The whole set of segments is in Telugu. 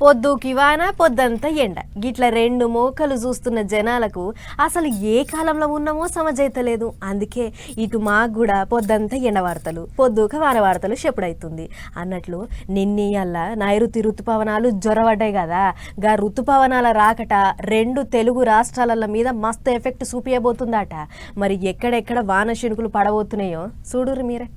పొద్దుకి వాన పొద్దంతా ఎండ. గిట్ల రెండు మోకలు చూస్తున్న జనాలకు అసలు ఏ కాలంలో ఉన్నామో సమజైతలేదు అందుకే ఇటు మాకు కూడా పొద్దంతా ఎండ వార్తలు పొద్దుక వాన వార్తలు చెప్పుడైతుంది. అన్నట్లు నిన్నీ అల్ల నైరుతి ఋతుపవనాలు జ్వరపడ్డాయి కదా గా ఋతుపవనాల రాకట రెండు తెలుగు రాష్ట్రాల మీద మస్తు ఎఫెక్ట్ చూపించబోతుందట మరి ఎక్కడెక్కడ వాన శినుకులు పడబోతున్నాయో చూడురు మీరే.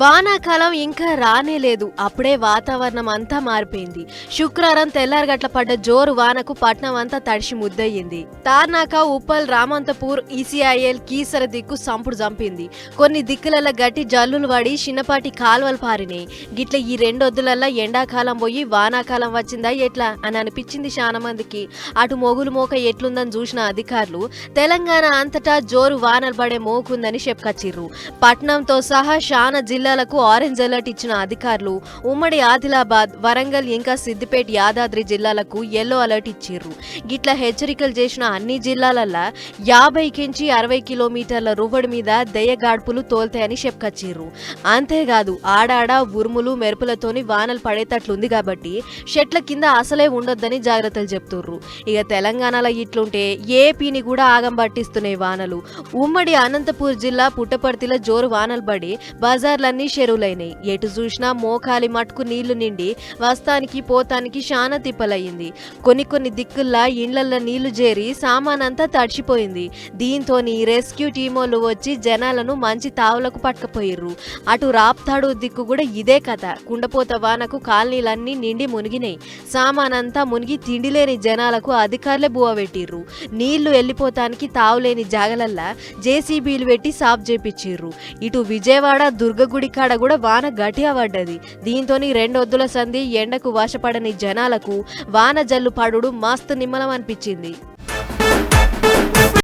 వానాకాలం ఇంకా రానే లేదు. అప్పుడే వాతావరణం అంతా మారిపోయింది. శుక్రవారం తెల్లారగట్ల పడ్డ జోరు వానకు పట్నం అంతా తడిసి ముద్దయింది తార్నాక ఉప్పల్ రామంతపూర్ ఈసీఐఎల్ కీసర దిక్కు సంపుడు చంపింది కొన్ని దిక్కులలో గట్టి జల్లులు పడి చిన్నపాటి కాలువలు పారినాయి. గిట్ల ఈ రెండొద్దులల్లా ఎండాకాలం పోయి వానాకాలం వచ్చిందా ఎట్లా అని అనిపించింది చాలా మందికి అటు మొగులు మోక ఎట్లుందని చూసిన అధికారులు తెలంగాణ అంతటా జోరు వానలు పడే మోకుందని చెప్పుకొచ్చిర్రు. పట్నంతో సహా చాలా జిల్లాలకు ఆరెంజ్ అలర్ట్ ఇచ్చిన అధికారులు ఉమ్మడి ఆదిలాబాద్ వరంగల్ ఇంకా సిద్దిపేట యాదాద్రి జిల్లాలకు ఎల్లో అలర్ట్ ఇచ్చిర్రు. గిట్ల హెచ్చరికలు చేసిన అన్ని జిల్లాలల్లా యాభై కించి అరవై కిలోమీటర్ల రువ్వడి మీద దయ్యగాడ్పులు తోల్తాయని చెప్పుకొచ్చిర్రు అంతేకాదు ఆడాడ ఉరుములు మెరుపులతోని వానలు పడేటట్లుంది కాబట్టి షెట్ల కింద అసలే ఉండొద్దని జాగ్రత్తలు చెప్తుర్రు. ఇక తెలంగాణలో ఇట్లుంటే ఏపీని కూడా ఆగం పట్టిస్తున్నాయి వానలు. ఉమ్మడి అనంతపూర్ జిల్లా పుట్టపర్తిలో జోరు వానలు పడి బజార్ బజార్లన్నీ చెరువులైనాయి. ఎటు చూసినా మోకాలి మట్టుకు నీళ్ళు నిండి వస్తానికి పోతానికి శానా తిప్పలయ్యింది. కొన్ని కొన్ని దిక్కుల్లా ఇండ్లల్లో నీళ్ళు చేరి సామానంతా తడిచిపోయింది. దీంతో రెస్క్యూ టీమోలు వచ్చి జనాలను మంచి తావులకు పట్టుకుపోయిర్రు. అటు రాప్తాడు దిక్కు కూడా ఇదే కథ. కుండపోత వానకు కాలనీలన్నీ నిండి మునిగినాయి. సామానంతా మునిగి తిండిలేని జనాలకు అధికారులే బువ పెట్టిర్రు. నీళ్ళు వెళ్ళిపోతానికి తావులేని జాగలల్లా జేసీబీలు పెట్టి సాఫ్ చేపిచ్చిర్రు ఇటు విజయవాడ దుర్గ దుర్గగుడి కాడ కూడా వాన గట్టిగా పడ్డది. దీంతోని రెండొద్దుల సంధి ఎండకు వశపడని జనాలకు వాన జల్లు పడుడు మస్తు నిమ్మలం అనిపించింది.